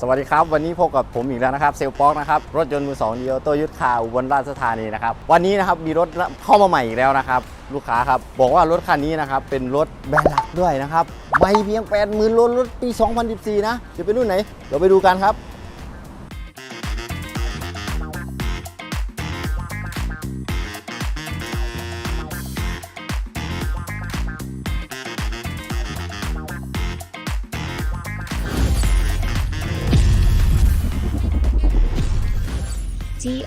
สวัสดีครับ วันนี้พบกับผมอีกแล้วนะครับเซลป๊อกนะครับ รถยนต์มือสองดีโอโตยุทธคาอุบลราชธานีนะครับ วันนี้นะครับมีรถเข้ามาใหม่อีกแล้วนะครับ ลูกค้าครับ บอกว่ารถคันนี้นะครับ เป็นรถแบรนด์หลักด้วยนะครับ ไม่เพียง 8 0,000โลรถปี 2014 นะ จะเป็นรุ่นไหนเดี๋ยวไปดูกันครับ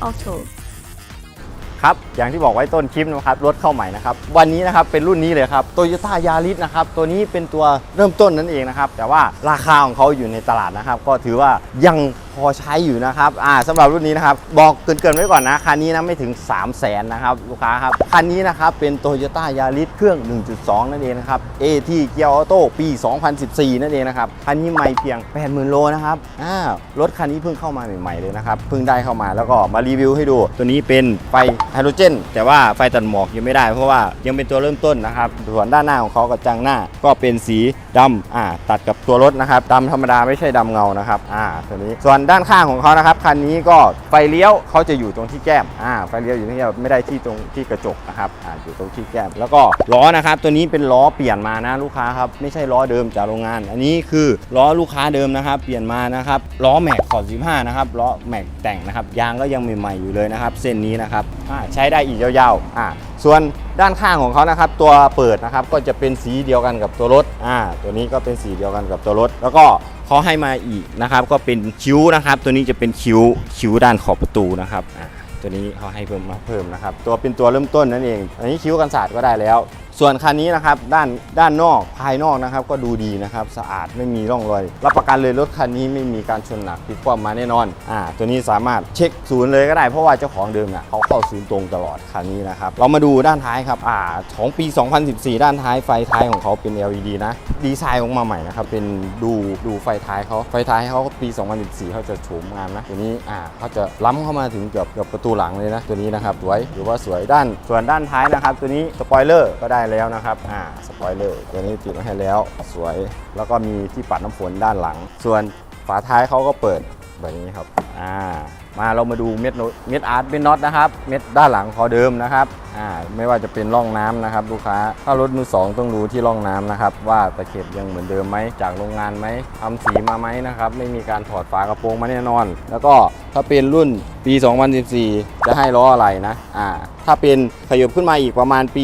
Auto ครับ อย่างที่บอกไว้ต้นคลิปนะครับ รถเข้าใหม่นะครับ วันนี้นะครับ เป็นรุ่นนี้เลยครับโตโยต้ายาริสนะครับ ตัวนี้เป็นตัวเริ่มต้นนั่นเองนะครับ แต่ว่าราคาของเขาอยู่ในตลาดนะครับ ก็ถือว่ายังพอใช้อยู่นะครับอ่าสำหรับรุ่นนี้นะครับ บอกเกินๆไว้ก่อนนะ คันนี้นะไม่ถึง 3 0 0แสนนะครับ ลูกค้าครับ คันนี้นะครับเป็นโตโยต้ายาริสเครื่อง 1.2 นั่นเองนะครับ AT เกียร์ออโต้ปี 2014 นั่นเองนะครับ คันนี้ไม่เพียง 80,000 โลนะครับอ่ารถคันนี้เพิ่งเข้ามาใหม่ๆเลยนะครับ เพิ่งได้เข้ามาแล้วก็มารีวิวให้ดู ตัวนี้เป็นไฟไฮโดรเจน แต่ว่าไฟตัดหมอกยังไม่ได้เพราะว่ายังเป็นตัวเริ่มต้นนะครับส่วนด้านหน้าของเขากับจังหน้าก็เป็นสีดำอ่าตัดกับตัวรถนะครับดำธรรมดาไม่ใช่ดำเงานะครับอ่าตัวนี้ส่วนด้านข้างของเขานะครับคันนี้ก็ไฟเลี้ยวเขาจะอยู่ตรงที่แก้มอ่าไฟเลี้ยวอยู่ที่แก้มไม่ได้ที่ตรงที่กระจกนะครับอ่าอยู่ตรงที่แก้ม แล้วก็ล้อนะครับตัวนี้เป็นล้อเปลี่ยนมานะลูกค้าครับไม่ใช่ล้อเดิมจากโรงงาน อันนี้คือล้อลูกค้าเดิมนะครับ เปลี่ยนมานะครับล้อแม็กขอบ15นะครับล้อแม็กแต่งนะครับยางก็ยังใหม่ๆอยู่เลยนะครับเส้นนี้นะครับอ่าใช้ได้อีกยาวๆอ่าส่วนด้านข้างของเขานะครับตัวเปิดนะครับก็จะเป็นสีเดียวกันกับตัวรถอ่าตัวนี้ก็เป็นสีเดียวกันกับตัวรถ แล้วก็ เขาให้มาอีกนะครับก็เป็นคิ้วนะครับ ตัวนี้จะเป็นคิ้วคิ้วด้านขอบประตูนะครับตัวนี้เขาให้เพิ่มมาเพิ่มนะครับ ตัวเป็นตัวเริ่มต้นนั่นเอง อันนี้คิ้วกันศาสตร์ก็ได้แล้ว ส่วนคันนี้นะครับด้านด้านนอกภายนอกนะครับ ก็ดูดีนะครับสะอาดไม่มีร่องรอยรับประกันเลยรถคันนี้ไม่มีการชนหนักพลิกคว่ำมาแน่นอนอ่าตัวนี้สามารถเช็คศูนย์เลยก็ได้เพราะว่าเจ้าของเดิมเนี่ยเขาเข้าศูนย์ตรงตลอดคันนี้นะครับเรามาดูด้านท้ายครับอ่าของปี 2014 ด้านท้ายไฟท้ายของเขาเป็น LED นะดีไซน์ออกมาใหม่นะครับเป็นดูดูไฟท้ายเขาไฟท้ายเขาปี 2014เขาจะโฉมงามนะตัวนี้อ่าเขาจะล้ำเข้ามาถึงเกือบเกือบประตูหลังเลยนะตัวนี้นะครับสวยหรือว่าสวยด้านส่วนด้านท้ายนะครับ ตัวนี้สปอยเลอร์ก็ได้แล้วนะครับ อ่า สปอยเลอร์ตัวนี้ติดมาให้แล้ว สวย แล้วก็มีที่ปัดน้ำฝนด้านหลัง ส่วนฝาท้ายเขาก็เปิดแบบนี้ครับ อ่า มาเรามาดูเม็ดเม็ดอาร์ตเป็นน็อตนะครับ เม็ดด้านหลังเขาเดิมนะครับ อ่า ไม่ว่าจะเป็นร่องน้ำนะครับ ลูกค้า ถ้ารถมือสองต้องดูที่ร่องน้ำนะครับ ว่าตะเข็บยังเหมือนเดิมไหม จากโรงงานไหมทำสีมาไหมนะครับ ไม่มีการถอดฝากระโปรงมาแน่นอน แล้วก็ถ้าเป็นรุ่นปี 2014 จะให้ล้ออะไรนะอ่าถ้าเป็นขยบขึ้นมาอีกประมาณปี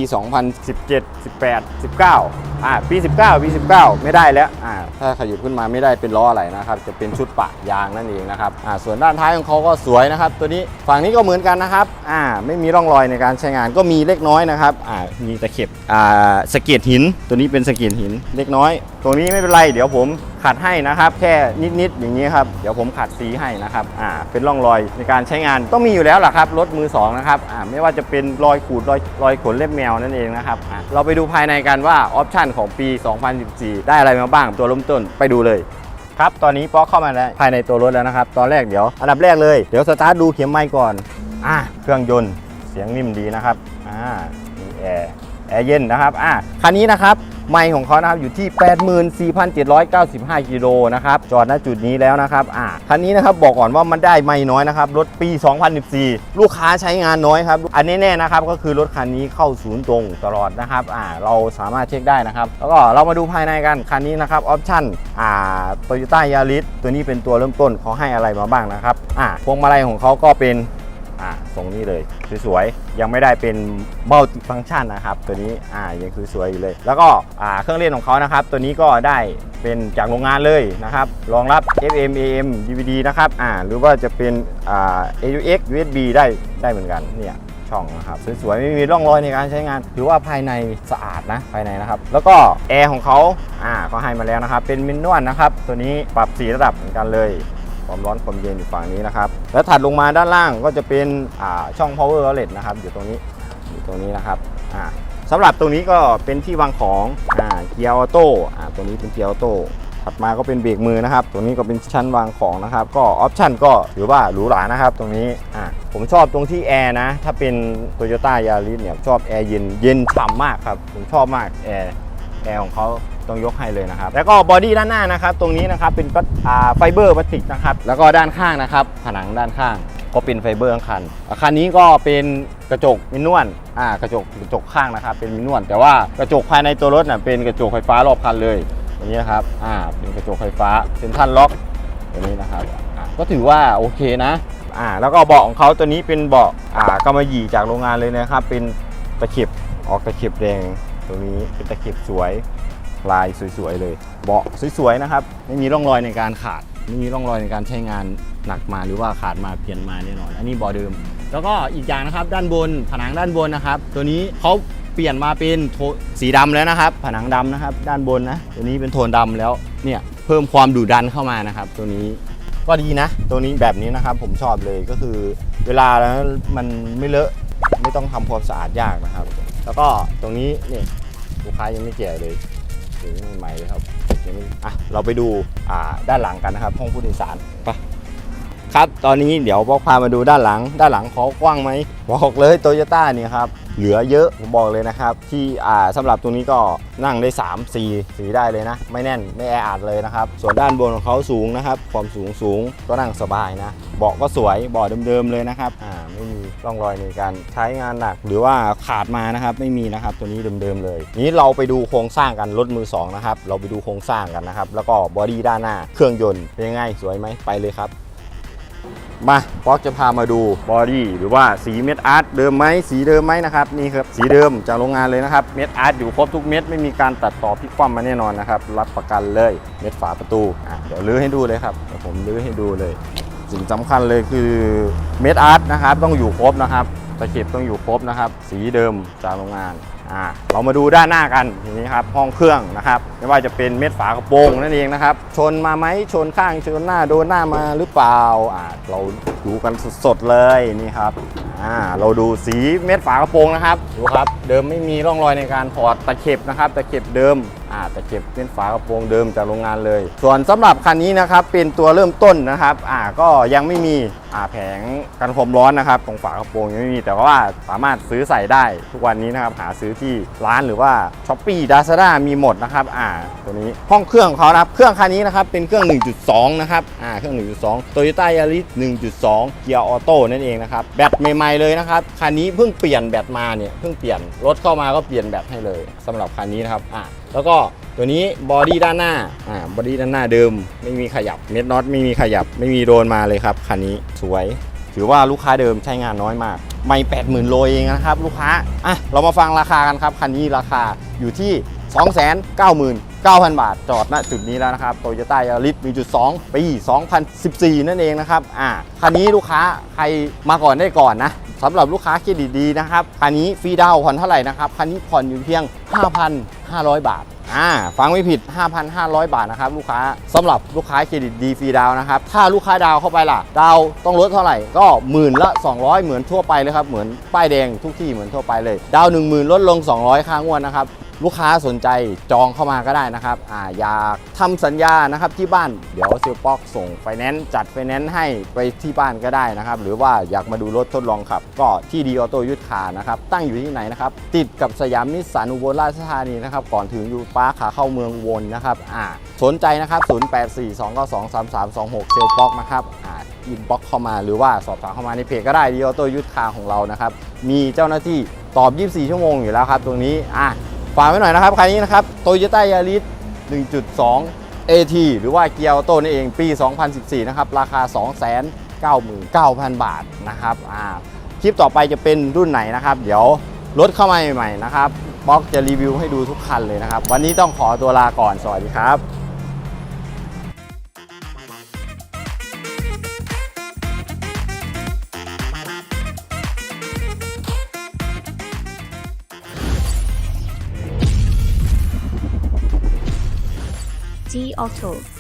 2017 18 19อ่าปี 19 ปี 19 ไม่ได้แล้วอ่าถ้าขยบขึ้นมาไม่ได้เป็นล้ออะไรนะครับจะเป็นชุดปะยางนั่นเองนะครับอ่าส่วนด้านท้ายของเขาก็สวยนะครับ ตัวนี้ฝั่งนี้ก็เหมือนกันนะครับอ่าไม่มีร่องรอยในการใช้งานก็มีเล็กน้อยนะครับอ่ามีตะเข็บอ่าสะเก็ดหิน ตัวนี้เป็นสะเก็ดหินเล็กน้อยตรงนี้ไม่เป็นไร เดี๋ยวผมขัดให้นะครับ แค่นิดๆอย่างนี้ครับเดี๋ยวผมขัดสีให้นะครับอ่าเป็นร่องรอยในการใช้งานต้องมีอยู่แล้วล่ะครับรถมือสองนะครับอ่าไม่ว่าจะเป็นรอยขูดรอยรอยขนเล็บแมวนั่นเองนะครับอ่าเราไปดูภายในกันว่าออปชันของปี 2014 ได้อะไรมาบ้างตัวเริ่มต้นไปดูเลยครับ ตอนนี้ป๊อกเข้ามาแล้วภายในตัวรถแล้วนะครับ ตอนแรกเดี๋ยว อันดับแรกเลย เดี๋ยวสตาร์ทดูเข็มไม้ก่อน อ่าเครื่องยนต์ เสียงนิ่มดีนะครับ อ่า มีแอร์ แอร์เย็นนะครับ อ่าคันนี้นะครับ ไมค์ของเขานะครับอยู่ที่ 84,795กิโลนะครับจอดณจุดนี้แล้วนะครับอ่าคันนี้นะครับบอกก่อนว่ามันได้ไม่น้อยนะครับรถปี 2014 ลูกค้าใช้งานน้อยครับอันแน่นะครับก็คือรถคันนี้เข้าศูนย์ตรงตลอดนะครับอ่าเราสามารถเช็คได้นะครับแล้วก็เรามาดูภายในกันคันนี้นะครับออปชั่นอ่าโตโยต้ายาริสตัวนี้เป็นตัวเริ่มต้นเขาให้อะไรมาบ้างนะครับอ่าพวงมาลัยของเขาก็เป็น อ่าทรงนี้เลยสวยๆยังไม่ได้เป็นมัลติฟัง c t ชันนะครับตัวนี้อ่ายังคือสวยอยู่เลย แล้วก็อ่าเครื่องเล่นของเขานะครับ ตัวนี้ก็ได้เป็นจากโรงงานเลยนะครับรองรับ FM AM DVD นะครับอ่าหรือว่าจะเป็นอ่า AUX USB ได้ได้เหมือนกันเนี่ยช่องนะครับสวยๆไม่มีร่องรอยในการใช้งาน ถือว่าภายในสะอาดนะภายในนะครับ แล้วก็แอร์ของเขาอ่าก็ให้มาแล้วนะครับ เป็นมินนวลนะครับ ตัวนี้ปรับสีระดับเหมือนกันเลย ความร้อนความเย็นอยู่ฝั่งนี้นะครับ แล้วถัดลงมาด้านล่างก็จะเป็นช่อง power outlet นะครับอยู่ตรงนี้อยู่ตรงนี้นะครับอ่าสำหรับตรงนี้ก็เป็นที่วางของเกียร์ออโต้ตัวนี้เป็นเกียร์ออโต้ถัดมาก็เป็นเบรกมือนะครับตรงนี้ก็เป็นชั้นวางของนะครับ ก็ออปชั่นก็ถือว่าหรูหรานะครับ ตรงนี้อ่าผมชอบตรงที่แอร์นะ ถ้าเป็น Toyota Yaris เนี่ยชอบแอร์เย็นเย็นฉ่ำมากครับ ผมชอบมากแอร์ แอร์ของเขาต้องยกให้เลยนะครับ แล้วก็บอดี้ด้านหน้านะครับ ตรงนี้นะครับเป็นพลาสอ่าไฟเบอร์พลาสติกนะครับ แล้วก็ด้านข้างนะครับ ผนังด้านข้างก็เป็นไฟเบอร์ทั้งคันอาคันนี้ก็เป็นกระจกมินวลอ่ากระจกกระจกข้างนะครับ เป็นมินวลแต่ว่ากระจกภายในตัวรถน่ะเป็นกระจกไฟฟ้ารอบคันเลยอย่างนี้นะครับ อ่า เป็นกระจกไฟฟ้าเซ็นทรัลล็อกตัวนี้นะครับอ่าก็ถือว่าโอเคนะ อ่า แล้วก็เบาะของเขาตัวนี้เป็นเบาะ อ่ากำมะหยี่จากโรงงานเลยนะครับ เป็นตะเข็บออกตะเข็บแดง ตรงนี้เป็นตะเข็บสวยลายสวยๆเลย เบาะสวยๆนะครับ ไม่มีร่องรอยในการขาด ไม่มีร่องรอยในการใช้งานหนักมาหรือว่าขาดมาเปลี่ยนมาแน่นอน อันนี้เบาะเดิม แล้วก็อีกอย่างนะครับด้านบนผนังด้านบนนะครับ ตัวนี้เขาเปลี่ยนมาเป็นสีดำแล้วนะครับ ผนังดำนะครับ ด้านบนนะตัวนี้เป็นโทนดำแล้วเนี่ยเพิ่มความดุดันเข้ามานะครับ ตัวนี้ก็ดีนะ ตัวนี้แบบนี้นะครับผมชอบเลยก็คือ เวลาแล้วมันไม่เลอะไม่ต้องทำความสะอาดยากนะครับ แล้วก็ตรงนี้นี่ลูกค้ายังไม่แก่เลยถึงใหม่เลยครับยังไม่อะเราไปดูอ่าด้านหลังกันนะครับห้องผู้โดยสารไป ครับตอนนี้เดี๋ยวบอกพามาดูด้านหลัง ด้านหลังเขากว้างไหมบอกเลยโตโยต้าเนี่ยครับเหลือเยอะผมบอกเลยนะครับ ที่อ่าสำหรับตรงนี้ก็นั่งได้ 3 4 4 ได้เลยนะ ไม่แน่นไม่แออัดเลยนะครับ ส่วนด้านบนของเขาสูงนะครับ ความสูงสูงก็นั่งสบายนะเบาะก็สวยเบาะเดิมๆเลยนะครับอ่าไม่มีร่องรอยในการใช้งานหนักหรือว่าขาดมานะครับไม่มีนะครับตัวนี้เดิมๆเลย นี้เราไปดูโครงสร้างกันรถมือสองนะครับเราไปดูโครงสร้างกันนะครับแล้วก็บอดี้ด้านหน้าเครื่องยนต์เป็นยังไงสวยไหมไปเลยครับ มาป๊อกจะพามาดูบอดี้หรือว่าสีเม็ดอาร์ตเดิมไหมสีเดิมไหมนะครับนี่ครับสีเดิมจากโรงงานเลยนะครับเม็ดอาร์ตอยู่ครบทุกเม็ดไม่มีการตัดต่อพิกคว่ำมาแน่นอนนะครับรับประกันเลยเม็ดฝาประตูอะเดี๋ยวลื้อให้ดูเลยครับเดี๋ยวผมลื้อให้ดูเลย สิ่งสำคัญเลยคือเม็ดอาร์ตนะครับต้องอยู่ครบนะครับตะเข็บต้องอยู่ครบนะครับ สีเดิมจากโรงงาน เรามาดูด้านหน้ากันทีนี้ครับห้องเครื่องนะครับไม่ว่าจะเป็นเม็ดฝากระโปรงนั่นเองนะครับ ชนมาไหมชนข้างชนหน้าโดนหน้ามาหรือเปล่าเราดูกันสดๆเลยนี่ครับเราดูสีเม็ดฝากระโปรงนะครับดูครับ เดิมไม่มีร่องรอยในการถอดตะเข็บนะครับ ตะเข็บเดิม อ่าตะเข็บเป็นฝากระโปรงเดิมจากโรงงานเลย ส่วนสำหรับคันนี้นะครับเป็นตัวเริ่มต้นนะครับอ่าก็ยังไม่มีอ่าแผงกันความร้อนนะครับตรงฝากระโปรงยังไม่มีแต่ว่าสามารถซื้อใส่ได้ทุกวันนี้นะครับหาซื้อที่ร้านหรือว่า s h อ p e e Lazada มีหมดนะครับอ่าตัวนี้ห้องเครื่องเขานะครับเครื่องคันนี้นะครับเป็นเครื่อง 1.2 นะครับอ่าเครื่อง 1.2 Toyota Yaris 1.2 เกียร์ออโต้นั่นเองนะครับแบตใหม่ๆเลยนะครับคันนี้เพิ่งเปลี่ยนแบตมาเนี่ยเพิ่งเปลี่ยนรถเข้ามาก็เปลี่ยนแบตให้เลยสำหรับคันนี้นะครับอ่าแล้วก็ตัวนี้บอดี้ด้านหน้า อ่า บอดี้ด้านหน้าเดิม ไม่มีขยับ เม็ดน็อตไม่มีขยับ ไม่มีโดนมาเลยครับ คันนี้สวย ถือว่าลูกค้าเดิมใช้งานน้อยมาก ไม่ 80,000 โลเองนะครับ ลูกค้า อะ เรามาฟังราคากันครับ คันนี้ราคาอยู่ที่ 299,000 บาท จอดณจุดนี้แล้วนะครับ Toyota Yaris 1.2ปี 2014 นั่นเองนะครับอะคันนี้ลูกค้าใครมาก่อนได้ก่อนนะสำหรับลูกค้าเครดิตดีนะครับคันนี้ฟรีดาวผ่อนเท่าไหร่นะครับคันนี้ผ่อนอยู่เพียง 5,500 บาทอ่าฟังไม่ผิด 5,500 บาทนะครับลูกค้าสำหรับลูกค้าเครดิตดีฟรีดาวนะครับ ถ้าลูกค้าดาวเข้าไปล่ะ ดาวต้องลดเท่าไหร่ ก็หมื่นละ 200 เหมือนทั่วไปเลยครับ เหมือนป้ายแดงทุกที่เหมือนทั่วไปเลย ดาวน์10,000 ลดลง 200 ค่างวดนะครับ ลูกค้าสนใจจองเข้ามาก็ได้นะครับออยากทำสัญญานะครับที่บ้านเดี๋ยวซิลป๊อกส่งไฟแนนซ์จัดไฟแนนซ์ให้ไปที่บ้านก็ได้นะครับ หรือว่าอยากมาดูรถทดลองขับ ก็ที่ดีออโต้ยุทธคานะครับตั้งอยู่ที่ไหนนะครับติดกับสยามนิสสันอุบลราชธานีนะครับก่อนถึงยูป้าขาเข้าเมืองอุบนนะครับอ่าสนใจนะครับ 0842923326 เซลป๊อกนะครับอ่าอินบ็อกเข้ามาหรือว่าสอบถามเข้ามาในเพจก็ได้ดีออโต้ยุทธคาของเรานะครับมีเจ้าหน้าที่ตอบ 24 ชั่วโมงอยู่แล้วครับ ตรงนี้ อะ ฝากไว้หน่อยนะครับคันนี้นะครับโตโยต้ายาริส1.2 AT หรือว่าเกียร์ออโต้นี่เองปี 2014 นะครับ ราคา 299,000 บาทนะครับอ่าคลิปต่อไปจะเป็นรุ่นไหนนะครับ เดี๋ยวรถเข้ามาใหม่ๆนะครับบล็อกจะรีวิวให้ดูทุกคันเลยนะครับ วันนี้ต้องขอตัวลาก่อนสวัสดีครับ G Auto